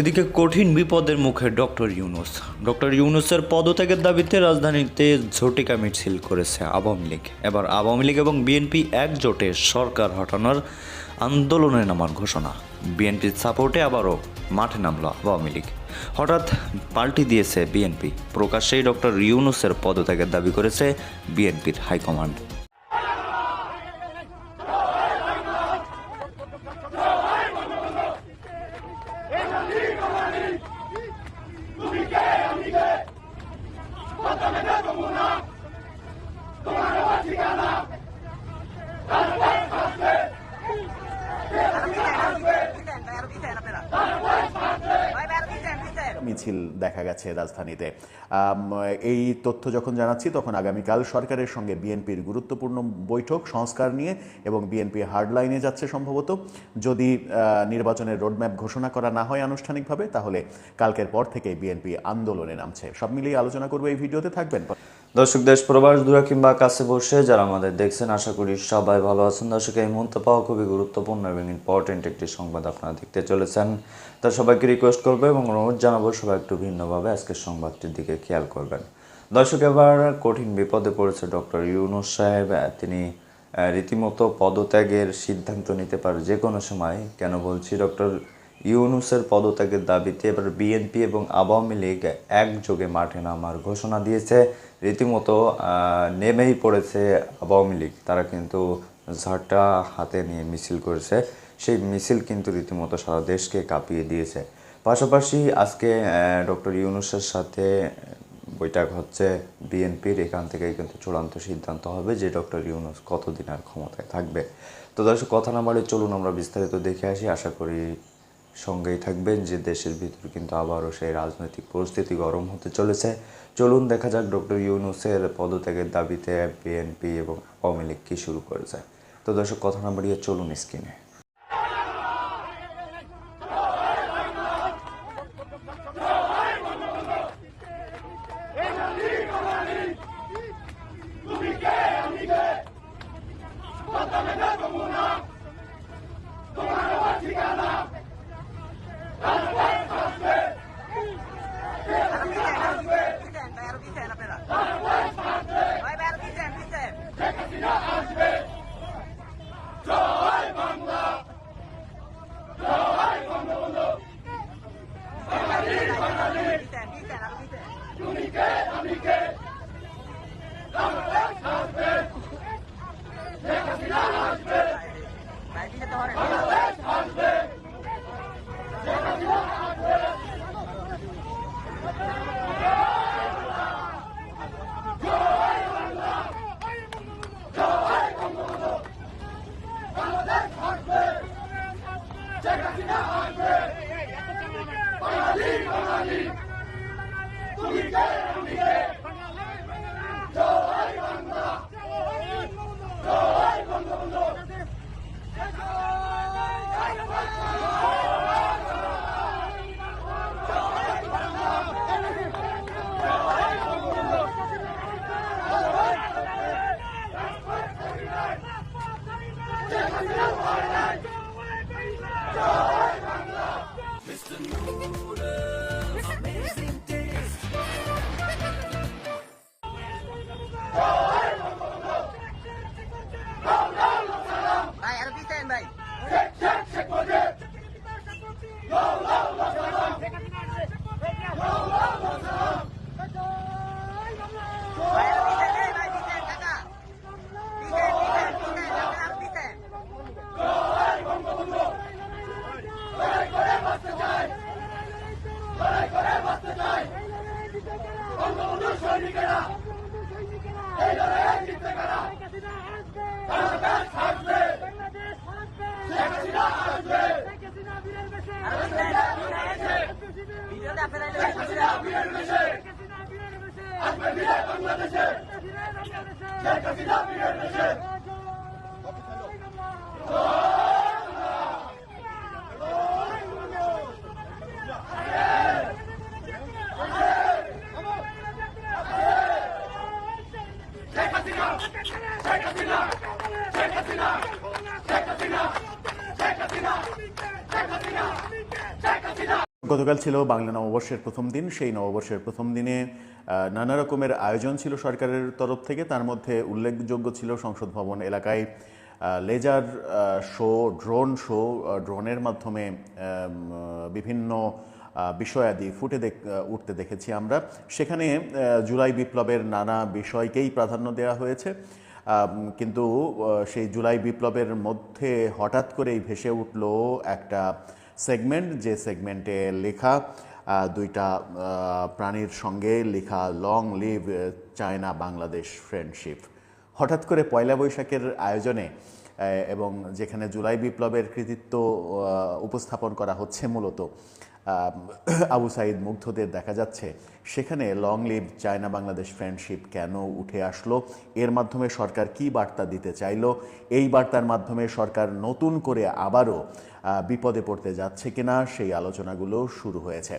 এদিকে কঠিন বিপদের মুখে ডক্টর ইউনুস। ডক্টর ইউনুসের পদত্যাগের দাবিতে রাজধানীতে ঝটিকা মিছিল করেছে আওয়ামী লীগ। এবার আওয়ামী লীগ এবং বিএনপি একজোটে সরকার হটানোর আন্দোলনে নামার ঘোষণা। বিএনপির সাপোর্টে আবারও মাঠে নামল আওয়ামী লীগ। হঠাৎ পাল্টি দিয়েছে বিএনপি। প্রকাশ্যেই ডক্টর ইউনুসের পদত্যাগের দাবি করেছে বিএনপির হাইকমান্ড মিছিল দেখা গেছে রাজধানীতে। এই তথ্য যখন জানাচ্ছি, তখন আগামীকাল সরকারের সঙ্গে বিএনপির গুরুত্বপূর্ণ বৈঠক, সংস্কার নিয়ে এবং বিএনপি হার্ডলাইনে যাচ্ছে সম্ভবত। যদি নির্বাচনের রোডম্যাপ ঘোষণা করা না হয় আনুষ্ঠানিকভাবে, তাহলে কালকের পর থেকে বিএনপি আন্দোলনে নামছে। সব মিলিয়ে আলোচনা করব এই ভিডিওতে, থাকবেন। দর্শক, দেশ, প্রবাস, দূরে কিংবা কাছে বসে যারা আমাদের দেখছেন, আশা করি সবাই ভালো আছেন। দর্শক, এই মুহূর্তে পাওয়া খুবই গুরুত্বপূর্ণ এবং ইম্পর্টেন্ট একটি সংবাদ আপনারা দেখতে চলেছেন। তা সবাইকে রিকোয়েস্ট করব এবং অনুরোধ জানাব, সবাই একটু ভিন্নভাবে আজকের সংবাদটির দিকে খেয়াল করবেন। দর্শক, এবার কঠিন বিপদে পড়েছে ডক্টর ইউনুস সাহেব। তিনি রীতিমতো পদত্যাগের সিদ্ধান্ত নিতে পারে যে কোনো সময়। কেন বলছি? ডক্টর ইউনুসের পদত্যাগের দাবিতে এবার বিএনপি এবং আওয়ামী লীগ একযোগে মাঠে নামার ঘোষণা দিয়েছে। রীতিমতো নেমেই পড়েছে আওয়ামী লীগ। তারা কিন্তু ঝাঁটা হাতে নিয়ে মিছিল করেছে। সেই মিছিল কিন্তু রীতিমতো সারা দেশকে কাঁপিয়ে দিয়েছে। পাশাপাশি আজকে ডক্টর ইউনুসের সাথে বৈঠক হচ্ছে বিএনপির। এখান থেকেই কিন্তু চূড়ান্ত সিদ্ধান্ত হবে যে ডক্টর ইউনুস কতদিন আর ক্ষমতায় থাকবে। তো দর্শক, কথা না বাড়ি চলুন আমরা বিস্তারিত দেখে আসি। আশা করি সঙ্গেই থাকবেন যে দেশের ভিতর কিন্তু আবারও সেই রাজনৈতিক পরিস্থিতি গরম হতে চলেছে। চলুন দেখা যাক ডক্টর ইউনুসের পদত্যাগের দাবিতে বিএনপি এবং আওয়ামী লীগ কী শুরু করেছে। তো দর্শক, কথা না বাড়িয়ে চলুন স্ক্রিনে। ভাই আরও আসবে বিদায় বাংলাদেশে শেখ হাসিনা বিদায় দেশে শেখ হাসিনা শেখ হাসিনা শেখ হাসিনা গতকাল ছিল বাংলা নববর্ষের প্রথম দিন। সেই নববর্ষের প্রথম দিনে নানা রকমের আয়োজন ছিল সরকারের তরফ থেকে। তার মধ্যে উল্লেখযোগ্য ছিল সংসদ ভবন এলাকায় লেজার শো, ড্রোন শো ড্রোনের মাধ্যমে বিভিন্ন বিষয়াদি ফুটে দেখ উঠতে দেখেছি আমরা। সেখানে জুলাই বিপ্লবের নানা বিষয়কেই প্রাধান্য দেওয়া হয়েছে। কিন্তু সেই জুলাই বিপ্লবের মধ্যে হঠাৎ করেই ভেসে উঠল একটা সেগমেন্ট, যে সেগমেন্টে লেখা দুইটা প্রাণীর সঙ্গে লেখা long live China Bangladesh friendship হঠাৎ করে পয়লা বৈশাখের আয়োজনে এবং যেখানে জুলাই বিপ্লবের কৃতিত্ব উপস্থাপন করা হচ্ছে মূলত আবু সাইদ মুগ্ধদের দেখা যাচ্ছে। সেখানে long live China Bangladesh friendship কেন উঠে আসলো? এর মাধ্যমে সরকার কি বার্তা দিতে চাইলো? এই বার্তার মাধ্যমে সরকার নতুন করে আবারও বিপদে পড়তে যাচ্ছে কিনা সেই আলোচনাগুলো শুরু হয়েছে।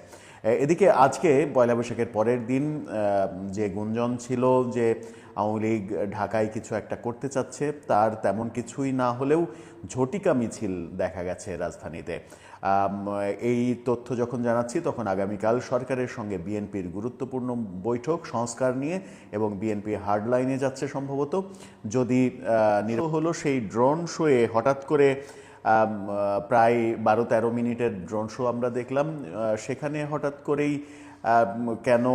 এদিকে আজকে পয়লা বৈশাখের পরের দিন যে গুঞ্জন ছিল যে আওয়ামী লীগ ঢাকায় কিছু একটা করতে চাচ্ছে, তার তেমন কিছুই না হলেও ঝটিকা মিছিল দেখা গেছে রাজধানীতে। এই তথ্য যখন জানাচ্ছি, তখন আগামীকাল সরকারের সঙ্গে বিএনপির গুরুত্বপূর্ণ বৈঠক, সংস্কার নিয়ে এবং বিএনপি হার্ডলাইনে যাচ্ছে সম্ভবত। যদি নিরহ হলো সেই ড্রোন শোয়ে হঠাৎ করে প্রায় বারো তেরো মিনিটের ড্রোন শো আমরা দেখলাম সেখানে হঠাৎ করেই কেন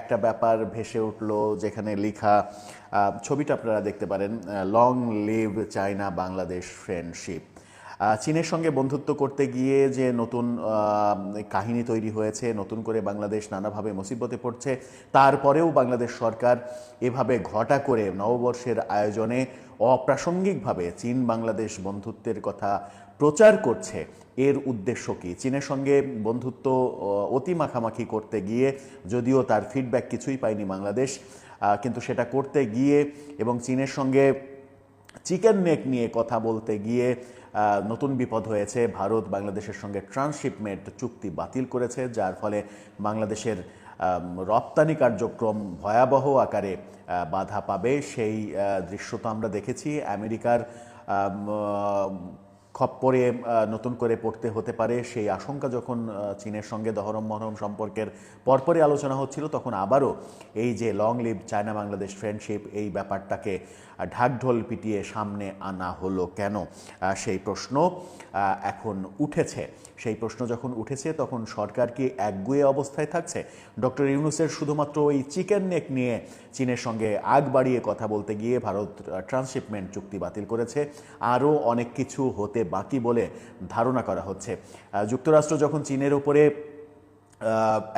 একটা ব্যাপার ভেসে উঠল যেখানে লেখা ছবিটা আপনারা দেখতে পারেন long live China Bangladesh friendship চীনের সঙ্গে বন্ধুত্ব করতে গিয়ে যে নতুন কাহিনী তৈরি হয়েছে, নতুন করে বাংলাদেশ নানাভাবে মুসিবতে পড়ছে, তারপরেও বাংলাদেশ সরকার এভাবে ঘটা করে নববর্ষের আয়োজনে অপ্রাসঙ্গিকভাবে চীন বাংলাদেশ বন্ধুত্বের কথা প্রচার করছে। এর উদ্দেশ্য কি? চীনের সঙ্গে বন্ধুত্ব অতি মাখামাখি করতে গিয়ে যদিও তার ফিডব্যাক কিছুই পায়নি বাংলাদেশ কিন্তু সেটা করতে গিয়ে এবং চীনের সঙ্গে চিকেন নেক নিয়ে কথা বলতে গিয়ে নতুন বিপদ হয়েছে। ভারত বাংলাদেশের সঙ্গে ট্রান্সশিপমেন্ট চুক্তি বাতিল করেছে, যার ফলে বাংলাদেশের রপ্তানি কার্যক্রম ভয়াবহ আকারে বাধা পাবে। সেই দৃশ্য তো আমরা দেখেছি। আমেরিকার খপ্পরে নতুন করে পড়তে হতে পারে। সেই আশঙ্কা যখন চীনের সঙ্গে দহরম মহরম সম্পর্কের পরপরই আলোচনা হচ্ছিল, তখন আবারও এই যে long live China Bangladesh friendship এই ব্যাপারটাকে ঢাকঢোল পিটিয়ে সামনে আনা হলো কেন? সেই প্রশ্ন এখন উঠেছে। সেই প্রশ্ন যখন উঠেছে, তখন সরকার কি একগুয়ে অবস্থায় থাকছে? ডক্টর ইউনুসের শুধুমাত্র ওই চিকেন নেক নিয়ে চীনের সঙ্গে আগ বাড়িয়ে কথা বলতে গিয়ে ভারত ট্রান্সশিপমেন্ট চুক্তি বাতিল করেছে। আরও অনেক কিছু হতে বাকি বলে ধারণা করা হচ্ছে। যুক্তরাষ্ট্র যখন চীনের উপরে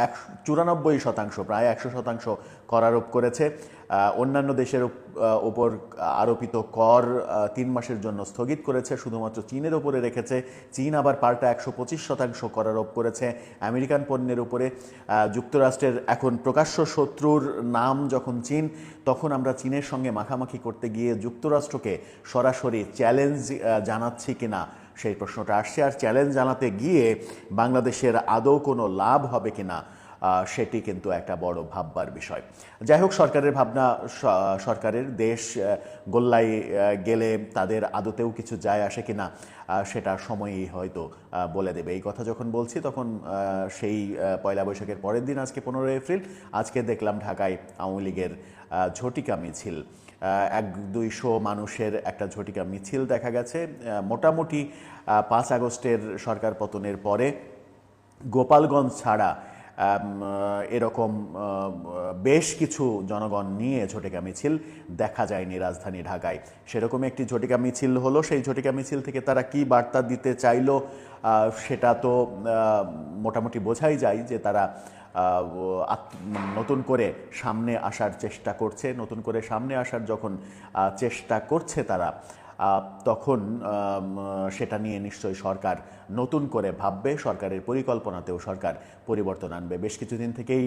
এক চুরানব্বই শতাংশ, প্রায় একশো শতাংশ করারোপ করেছে অন্যান্য দেশের ওপর আরোপিত কর তিন মাসের জন্য স্থগিত করেছে, শুধুমাত্র চীনের ওপরে রেখেছে। চীন আবার পাল্টা একশো পঁচিশ শতাংশ কর আরোপ করেছে আমেরিকান পণ্যের উপরে যুক্তরাষ্ট্রের এখন প্রকাশ্য শত্রুর নাম যখন চীন, তখন আমরা চীনের সঙ্গে মাখামাখি করতে গিয়ে যুক্তরাষ্ট্রকে সরাসরি চ্যালেঞ্জ জানাচ্ছি কিনা সেই প্রশ্নটা আসছে। আর চ্যালেঞ্জ জানাতে গিয়ে বাংলাদেশের আদৌ কোনো লাভ হবে কিনা সেটি কিন্তু একটা বড় ভাববার বিষয়। যাই হোক সরকারের ভাবনা সরকারের দেশ আহ, গোল্লায় গেলে তাদের আদতেও কিছু যায় আসে কিনা সেটা সময়ই হয়তো বলে দেবে। এই কথা যখন বলছি তখন সেই পয়লা বৈশাখের পরের দিন আজকে পনেরোই এপ্রিল আজকে দেখলাম ঢাকায় আওয়ামী লীগের ঝটিকা মিছিল। এক দুইশো মানুষের একটা ঝটিকা মিছিল দেখা গেছে। মোটামুটি পাঁচ আগস্টের সরকার পতনের পরে গোপালগঞ্জ ছাড়া এরকম বেশ কিছু জনগণ নিয়ে ঝটিকা মিছিল দেখা যায়নি রাজধানী ঢাকায়। সেরকম একটি ঝটিকা মিছিল হলো, সেই ঝটিকা মিছিল থেকে তারা কি বার্তা দিতে চাইলো সেটা তো মোটামুটি বোঝাই যায় যে তারা নতুন করে সামনে আসার চেষ্টা করছে। নতুন করে সামনে আসার যখন চেষ্টা করছে তারা তখন সেটা নিয়ে নিশ্চয়ই সরকার নতুন করে ভাববে সরকারের পরিকল্পনাতেও সরকার পরিবর্তন আনবে। বেশ কিছুদিন থেকেই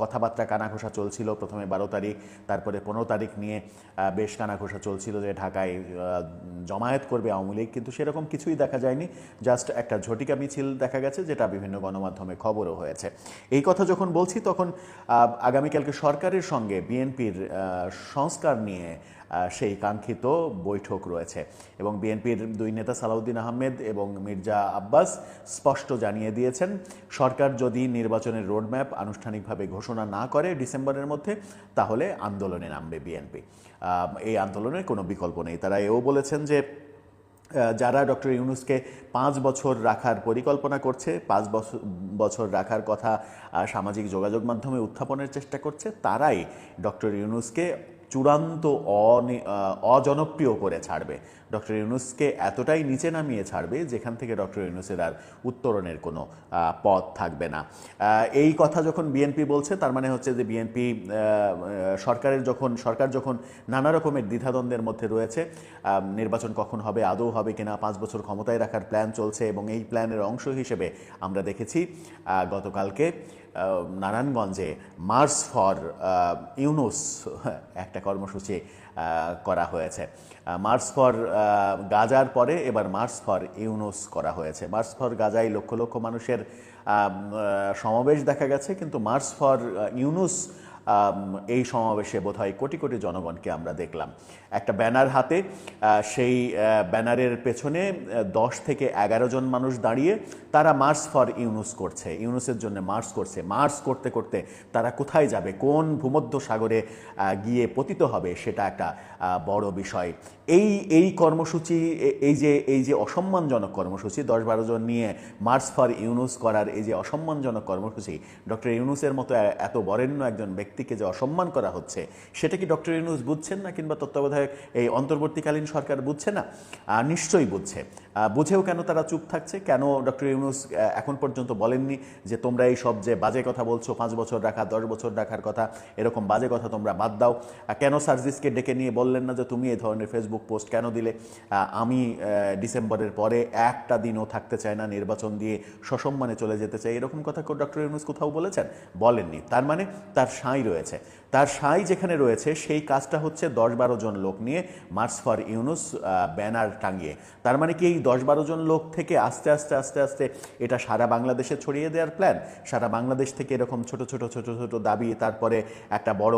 কথাবার্তা কানাঘোষা চলছিল প্রথমে বারো তারিখ, তারপরে পনেরো তারিখ নিয়ে বেশ কানাঘোষা চলছিল যে ঢাকায় জমায়েত করবে আওয়ামী লীগ, কিন্তু সেরকম কিছুই দেখা যায়নি। জাস্ট একটা ঝটিকা মিছিল দেখা গেছে, যেটা বিভিন্ন গণমাধ্যমে খবরও হয়েছে। এই কথা যখন বলছি, তখন আগামীকালকে সরকারের সঙ্গে বিএনপির সংস্কার নিয়ে সেই কাঙ্ক্ষিত বৈঠক রয়েছে। এবং বিএনপির দুই নেতা সালাউদ্দিন আহমেদ এবং মির্জা আব্বাস স্পষ্ট জানিয়ে দিয়েছেন, সরকার যদি নির্বাচনের রোডম্যাপ আনুষ্ঠানিকভাবে ঘোষণা না করে ডিসেম্বরের মধ্যে, তাহলে আন্দোলনে নামবে বিএনপি। এই আন্দোলনের কোনো বিকল্প নেই। তারা এও বলেছেন যে যারা ডক্টর ইউনুসকে পাঁচ বছর রাখার পরিকল্পনা করছে, পাঁচ বছর রাখার কথা সামাজিক যোগাযোগ মাধ্যমে উত্থাপনের চেষ্টা করছে, তারাই ডক্টর ইউনুসকে চূড়ান্ত অজনপ্রিয় করে ছাড়বে। ডক্টর ইউনুসকে এতটাই নিচে নামিয়ে ছাড়বে যেখান থেকে ডক্টর ইউনুসের আর উত্তরণের কোনো পথ থাকবে না। এই কথা যখন বিএনপি বলছে, তার মানে হচ্ছে যে বিএনপি সরকারের যখন, সরকার যখন নানা রকমের দ্বিধাদ্বন্দ্বের মধ্যে রয়েছে নির্বাচন কখন হবে, আদৌ হবে কিনা, পাঁচ বছর ক্ষমতায় রাখার প্ল্যান চলছে এবং এই প্ল্যানের অংশ হিসেবে আমরা দেখেছি গতকালকে নারায়ণগঞ্জে মার্চ ফর ইউনুস একটা কর্মসূচি করা হয়েছে। মার্স ফর গাজার পরে এবার মার্স ফর ইউনুস করা হয়েছে। মার্স ফর গাজায় লক্ষ লক্ষ মানুষের সমাবেশ দেখা গেছে, কিন্তু মার্স ফর ইউনুস এই সমাবেশে বোধহয় কোটি কোটি জনগণকে আমরা দেখলাম। একটা ব্যানার হাতে সেই ব্যানারের পেছনে দশ থেকে এগারো জন মানুষ দাঁড়িয়ে তারা মার্চ ফর ইউনুস করছে। ইউনুসের জন্য মার্চ করছে। মার্চ করতে করতে তারা কোথায় যাবে? কোন ভূমধ্য সাগরে গিয়ে পতিত হবে সেটা একটা বড় বিষয়। এই এই কর্মসূচি এই যে এই যে অসম্মানজনক কর্মসূচি, দশ বারো জন নিয়ে মার্চ ফর ইউনুস করার এই যে অসম্মানজনক কর্মসূচি, ডক্টর ইউনুসের মতো এত বরেণ্য একজন ব্যক্তিকে যে অসম্মান করা হচ্ছে, সেটা কি ডক্টর ইউনুস বুঝছেন না কিংবা তত্ত্বাবধায়ক এই অন্তর্বর্তীকালীন সরকার বুঝছে না? নিশ্চয়ই বুঝছে। বুঝেও কেন তারা চুপ থাকছে? কেন ডক্টর ইউনুস এখন পর্যন্ত বলেননি যে তোমরা এই সব যে বাজে কথা বলছো, পাঁচ বছর রাখা, দশ বছর রাখার কথা, এরকম বাজে কথা তোমরা বাদ দাও। কেন সার্জিসকে ডেকে নিয়ে বললেন না যে তুমি এই ধরনের ফেসবুক পোস্ট কেন দিলে? আমি ডিসেম্বরের পরে একটা দিনও থাকতে চাই না, নির্বাচন দিয়ে সসম্মানে চলে যেতে চাই। এরকম কথা ডক্টর ইউনুস কোথাও বলেছেন? বলেননি। তার মানে তার সাঁই রয়েছে। তার সাঁই যেখানে রয়েছে সেই কাজটা হচ্ছে দশ বারো জন লোক নিয়ে মার্চ ফর ইউনুস ব্যানার টাঙিয়ে। তার মানে কি এই দশ বারো জন লোক থেকে আস্তে আস্তে আস্তে আস্তে এটা সারা বাংলাদেশে ছড়িয়ে দেওয়ার প্ল্যান সারা বাংলাদেশ থেকে এরকম ছোট ছোট ছোট ছোট দাবি তারপরে একটা বড়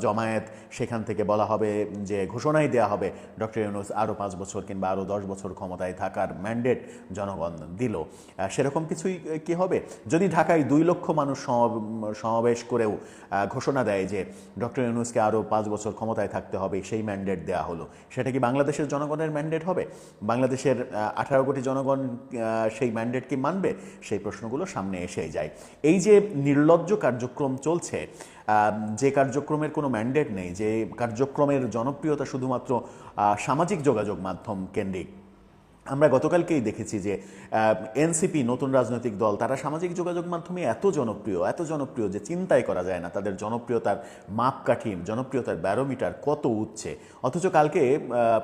জমায়েত সেখান থেকে বলা হবে যে ঘোষণাই দেওয়া হবে। ডক্টর ইউনুস আরও পাঁচ বছর কিংবা আরও দশ বছর ক্ষমতায় থাকার ম্যান্ডেট জনগণ দিল। সেরকম কিছুই কি হবে? যদি ঢাকায় দুই লক্ষ মানুষ সমা- সমাবেশ করেও আহ, ঘোষণা দেয় যে ডক্টর ইউনুসকে আরও পাঁচ বছর ক্ষমতায় থাকতে হবে, সেই ম্যান্ডেট দেওয়া হলো। সেটা কি বাংলাদেশের জনগণের ম্যান্ডেট হবে? বাংলাদেশের আঠারো কোটি জনগণ সেই ম্যান্ডেট কি মানবে? সেই প্রশ্নগুলো সামনে এসেই যায়। এই যে নির্লজ্জ কার্যক্রম চলছে যে কার্যক্রমের কোনো ম্যান্ডেট নেই, যে কার্যক্রমের জনপ্রিয়তা শুধুমাত্র সামাজিক যোগাযোগ মাধ্যম কেন্দ্রিক আমরা গতকালকেই দেখেছি যে এনসিপি নতুন রাজনৈতিক দল, তারা সামাজিক যোগাযোগ মাধ্যমে এত জনপ্রিয় এত জনপ্রিয় যে চিন্তাই করা যায় না তাদের জনপ্রিয়তার মাপকাঠি জনপ্রিয়তার ব্যারোমিটার কত উঠছে। অথচ কালকে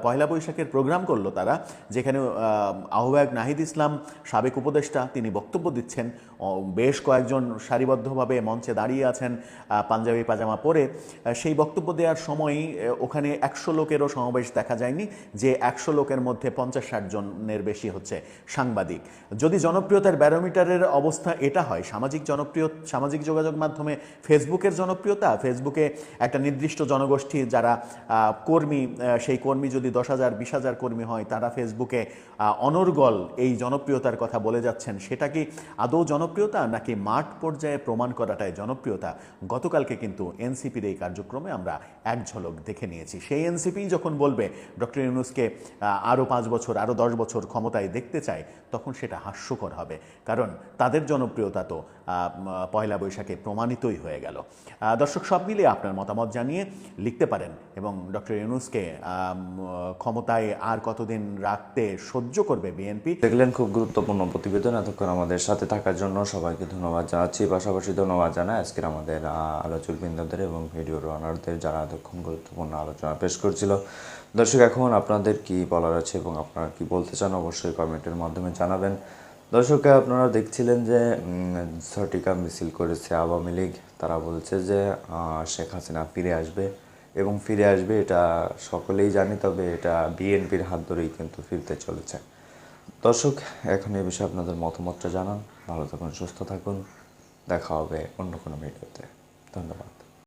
পয়লা বৈশাখের প্রোগ্রাম করল তারা, যেখানে আহ্বায়ক নাহিদ ইসলাম, সাবেক উপদেষ্টা, তিনি বক্তব্য দিচ্ছেন। বেশ কয়েকজন সারিবদ্ধভাবে মঞ্চে দাঁড়িয়ে আছেন পাঞ্জাবি পাজামা পরে। সেই বক্তব্য দেওয়ার সময়ই ওখানে একশো লোকেরও সমাবেশ দেখা যায়নি, যে একশো লোকের মধ্যে পঞ্চাশ ষাট জনের বেশি হচ্ছে সাংবাদিক। যদি জনপ্রিয়তার ব্যারোমিটারের অবস্থা এটা হয়, সামাজিক জনপ্রিয়, সামাজিক যোগাযোগ মাধ্যমে ফেসবুকের জনপ্রিয়তা, ফেসবুকে একটা নির্দিষ্ট জনগোষ্ঠী যারা কর্মী সেই কর্মী যদি দশ হাজার, বিশ হাজার কর্মী হয়, তারা ফেসবুকে অনর্গল এই জনপ্রিয়তার কথা বলে যাচ্ছেন। সেটা কি আদৌ জনপ্রিয়তা নাকি মাঠ পর্যায়ে প্রমাণ করাটাই জনপ্রিয়তা? গতকালকে কিন্তু এনসিপির এই কার্যক্রমে আমরা এক ঝলক দেখে নিয়েছি। সেই এনসিপি যখন বলবে, ডক্টর ইউনুসকে আরও পাঁচ বছর আরও দশ বছর ক্ষমতায় দেখতে চায় তখন সেটা হাস্যকর হবে। কারণ তাদের জনপ্রিয়তা তো পয়লা বৈশাখে প্রমাণিতই হয়ে গেল। দর্শক সব মিলিয়ে আপনার মতামত জানিয়ে লিখতে পারেন এবং ডক্টর ইউনুসকে ক্ষমতায় আর কতদিন রাখতে সহ্য করবে বিএনপি? দেখলেন খুব গুরুত্বপূর্ণ প্রতিবেদন এতক্ষণ আমাদের সাথে থাকার জন্য সবাইকে ধন্যবাদ জানাচ্ছি। পাশাপাশি ধন্যবাদ জানাই আজকের আমাদের আলোচক এবং ভিডিও রানারদের যারা এতক্ষণ গুরুত্বপূর্ণ আলোচনা পেশ করছিল। দর্শক, এখন আপনাদের কি বলার আছে এবং আপনারা কি বলতে চান অবশ্যই কমেন্টের মাধ্যমে জানাবেন। দর্শক, আপনারা দেখছিলেন যে সটিকা মিছিল করেছে আওয়ামী লীগ। তারা বলছে যে শেখ হাসিনা ফিরে আসবে এবং ফিরে আসবে এটা সকলেই জানি, তবে এটা বিএনপির হাত ধরেই কিন্তু ফিরতে চলেছে। দর্শক, এখন এ বিষয়ে আপনাদের মতামতটা জানান। ভালো থাকুন, সুস্থ থাকুন। দেখা হবে অন্য কোনো ভিডিওতে। ধন্যবাদ।